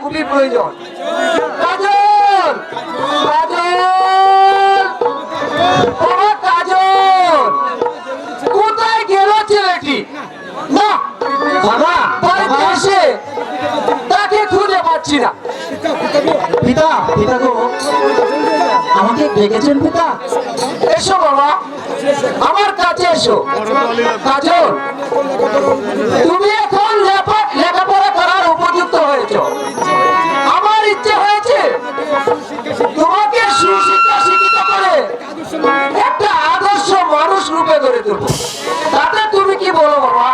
খুবই প্রয়োজন। কাজল! কাজল! বাবা কাজল! কোথায় গেল ছেলেটি? না তাকে খুঁজে পাচ্ছি না। পিতা পিতা গো আমাকে ডেকেছেন পিতা? এসো বাবা আমার কাছে এসো। কাজল তুমি এখন লেখাপড়া করার উপযুক্ত হয়েছ। তুলবো তাতে তুমি কি বলো বাবা?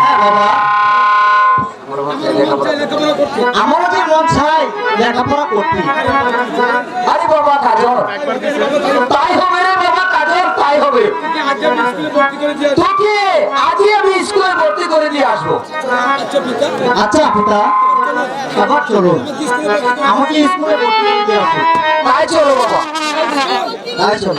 হ্যাঁ বাবা। আমারও যে মন চাই লেখাপড়া করতে। আরে বাবা কাজল। তাই হবে রে বাবা কাজল তাই হবে। তোকে আজই আমি স্কুলে ভর্তি করে দিয়ে আসব। আচ্ছা পিতা। আবার চলুন। আমাকে স্কুলে ভর্তি করে দিয়ে আসুন। তাই চলো বাবা। তাই চলুন।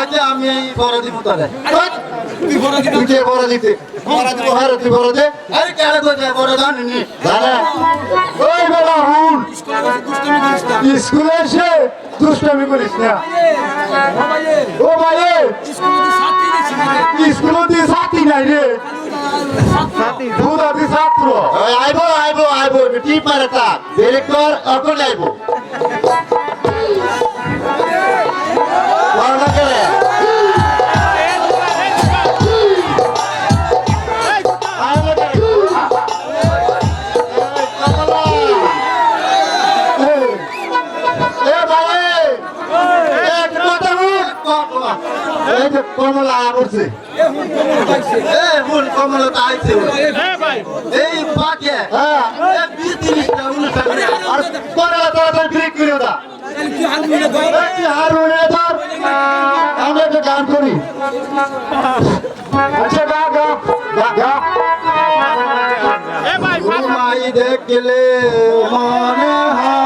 আজকে এই আমি এই বড় দিব তোরে তুই কে বড় দিতে বড় দিব হারে তুই বড় দে। আরে খেলা কইছে বড় দান নি দাদা ওই বেলা হুন। স্কুলে এসে দুষ্টামি করিস না। ও ভাই স্কুলে দিয়ে সাথী নাই রে। ছাত্র। আইবো আইবো আইবো টিপ মারে তা। ডিরেক্টর অকল আইবো। কমলা করছে এই হুন কমলা তো আইছে এই পাকে। হ্যাঁ। বিশ তিরিশটা অনুষ্ঠান ব্রেক করে দা একটা গান করি। আচ্ছা গা গা গা গা। দেখলে মনে হয়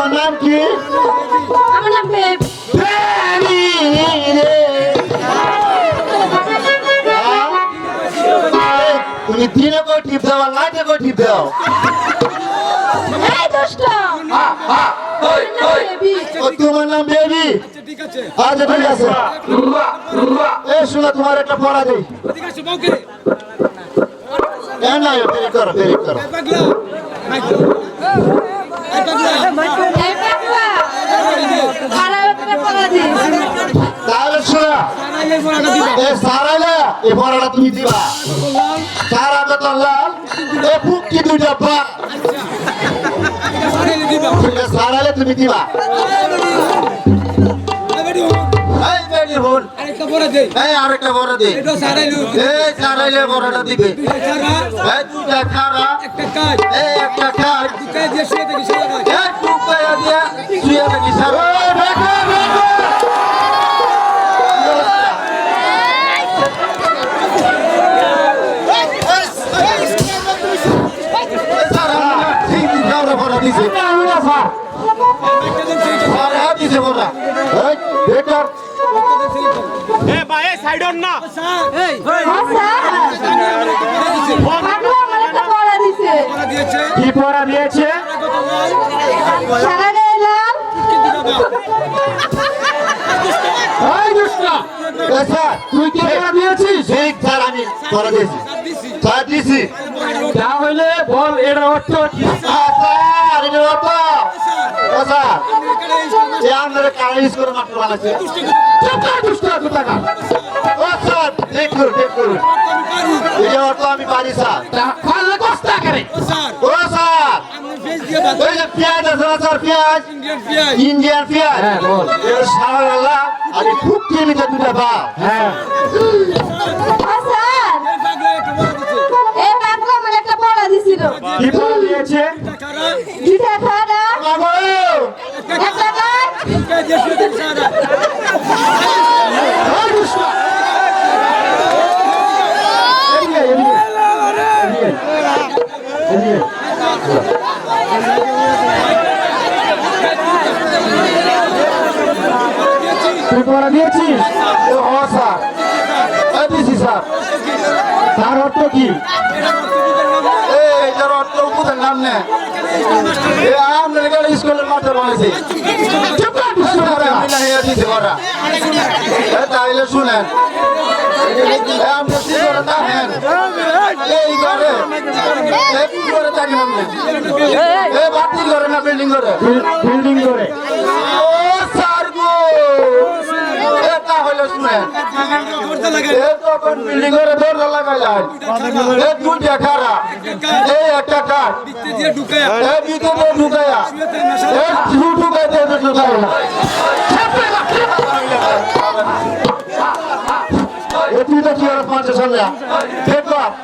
তোমার নাম কি? আমার নাম বেব রে। তুমি দিনে কই টিপ দাও। আর রাতে কই টিপ দাও এই তোমার নাম বেবি আচ্ছা ঠিক আছে। এ শোনা তোমার একটা পড়া দেই। না বেরি করো করো। তাহলে শোনা এ সারাইলে এ পড়াটা তুমি দিবা সারা বেতন লাল এ ফুকি দুইটা পা এ সারাইলে তুমি দিবা বোন আরেকটা বড় দে চারাইলে বড়টা দিবে দুইটা খারা একটা কাজ টুকাইয়া দিয়া শুয়ে থাকি সারা দিছে দিছে বড়া এ ভাই সাইড না। আচ্ছা পড়া কি পড়া দিয়েছে? স্যার। তুই কি পড়া দিয়েছিস? ঠিক স্যার আমি করে দিয়েছি। স্যার তাহলে বল এর অর্থ কি? স্যার এটা স্যার। এই আপনারা করে মাত্র বানাচ্ছে চুপ কর এই অর্থ আমি পারি স্যার। খালে কষ্ট করে ও স্যার পেঁয়াজ আছে না স্যার পেঁয়াজ? ইন্ডিয়ান পেঁয়াজ। হ্যাঁ, সারা আল্লাহ আর খুব কেমিতে দুটা বা হ্যাঁ। পড়া দিয়েছে ও স্যার। স্যার অর্থ কি? বুঝেন নাম নে এই আপনার স্কুলের মাঠে কর এ তাইলে শুনেন। করে এই ঘরে। এ কি করে থাকেন আপনি? এ করে না বিল্ডিং করে বিল্ডিং করে বিল্ডিং করে দরজা লাগাইলেন। দুইটা খারা এই একটা কাঠ এ ভিতরে ঢুকাইয়া এ ঢুকাইতে ঢুকাই না এ তুই তো কি আর পাঁচশো সামনে দেখো